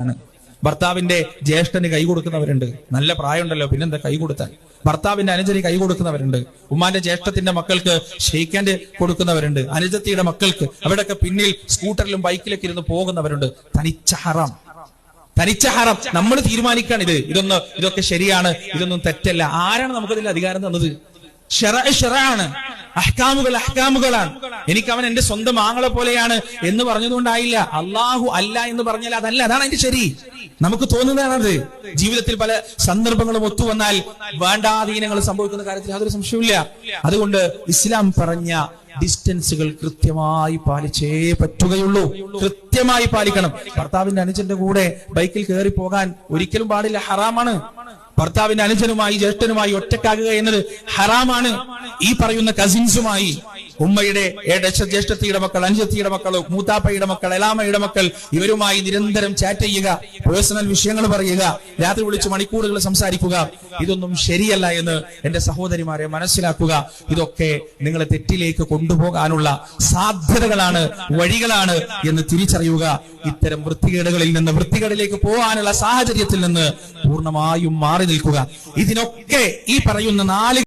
ആണ്. ഭർത്താവിന്റെ ജ്യേഷ്ഠന് കൈ കൊടുക്കുന്നവരുണ്ട്. നല്ല പ്രായമുണ്ടല്ലോ പിന്നെന്താ കൈ കൊടുത്താൽ? ഭർത്താവിന്റെ അനുജന് കൈ കൊടുക്കുന്നവരുണ്ട്. ഉമ്മാന്റെ ജ്യേഷ്ഠത്തിന്റെ മക്കൾക്ക് ഷെയ്ക്കാൻഡ് കൊടുക്കുന്നവരുണ്ട്. അനുജത്തിയുടെ മക്കൾക്ക് അവിടെയൊക്കെ പിന്നിൽ സ്കൂട്ടറിലും ബൈക്കിലൊക്കെ ഇരുന്ന് പോകുന്നവരുണ്ട്. തനിച്ച ഹറാം. തനിച്ച ഹറാം. നമ്മൾ തീരുമാനിക്കാണ് ഇത്. ഇതൊന്ന് ഇതൊക്കെ ശരിയാണ് ഇതൊന്നും തെറ്റല്ല. ആരാണ് നമുക്കതിൽ അധികാരം തന്നത്? ഷെറ ഷെറാണ് അഹ്കാമുകൾ അഹ്കാമുകളാണ്. എനിക്ക് അവൻ എന്റെ സ്വന്തം ആങ്ങളെ പോലെയാണ് എന്ന് പറഞ്ഞതുകൊണ്ടായില്ല. അള്ളാഹു അല്ല എന്ന് പറഞ്ഞാൽ അതല്ല അതാണ് അതിന്റെ ശരി. നമുക്ക് തോന്നുന്നതാണത്. ജീവിതത്തിൽ പല സന്ദർഭങ്ങളും ഒത്തുവന്നാൽ വേണ്ടാധീനങ്ങൾ സംഭവിക്കുന്ന കാര്യത്തിൽ യാതൊരു സംശയമില്ല അതുകൊണ്ട് ഇസ്ലാം പറഞ്ഞ ഡിസ്റ്റൻസുകൾ കൃത്യമായി പാലിച്ചേ പറ്റുകയുള്ളൂ. കൃത്യമായി പാലിക്കണം. ഭർത്താവിന്റെ അനുജന്റെ കൂടെ ബൈക്കിൽ കയറി പോകാൻ ഒരിക്കലും പാടില്ല. ഹറാമാണ്. ഭർത്താവിന്റെ അനുജനുമായി ജ്യേഷ്ഠനുമായി ഒറ്റക്കാകുക എന്നത് ഹറാമാണ്. ഈ പറയുന്ന കസിൻസുമായി ഉമ്മയുടെ ജ്യേഷ്ഠത്തിയുടെ മക്കൾ അനുജത്തിയുടെ മക്കൾ മൂത്താപ്പയുടെ മക്കൾ എലാമയുടെ മക്കൾ ഇവരുമായി നിരന്തരം ചാറ്റ് ചെയ്യുക പേഴ്സണൽ വിഷയങ്ങൾ പറയുക രാത്രി വിളിച്ച് മണിക്കൂറുകൾ സംസാരിക്കുക. ഇതൊന്നും ശരിയല്ല എന്ന് എന്റെ സഹോദരിമാരെ മനസ്സിലാക്കുക. ഇതൊക്കെ നിങ്ങളെ തെറ്റിലേക്ക് കൊണ്ടുപോകാനുള്ള സാധ്യതകളാണ് വഴികളാണ് എന്ന് തിരിച്ചറിയുക. ഇത്തരം വൃത്തികേടുകളിൽ നിന്ന് വൃത്തികേടിലേക്ക് പോകാനുള്ള സാഹചര്യത്തിൽ നിന്ന് പൂർണമായും മാറി നിൽക്കുക. ഇതിനൊക്കെ ഈ പറയുന്ന നാല്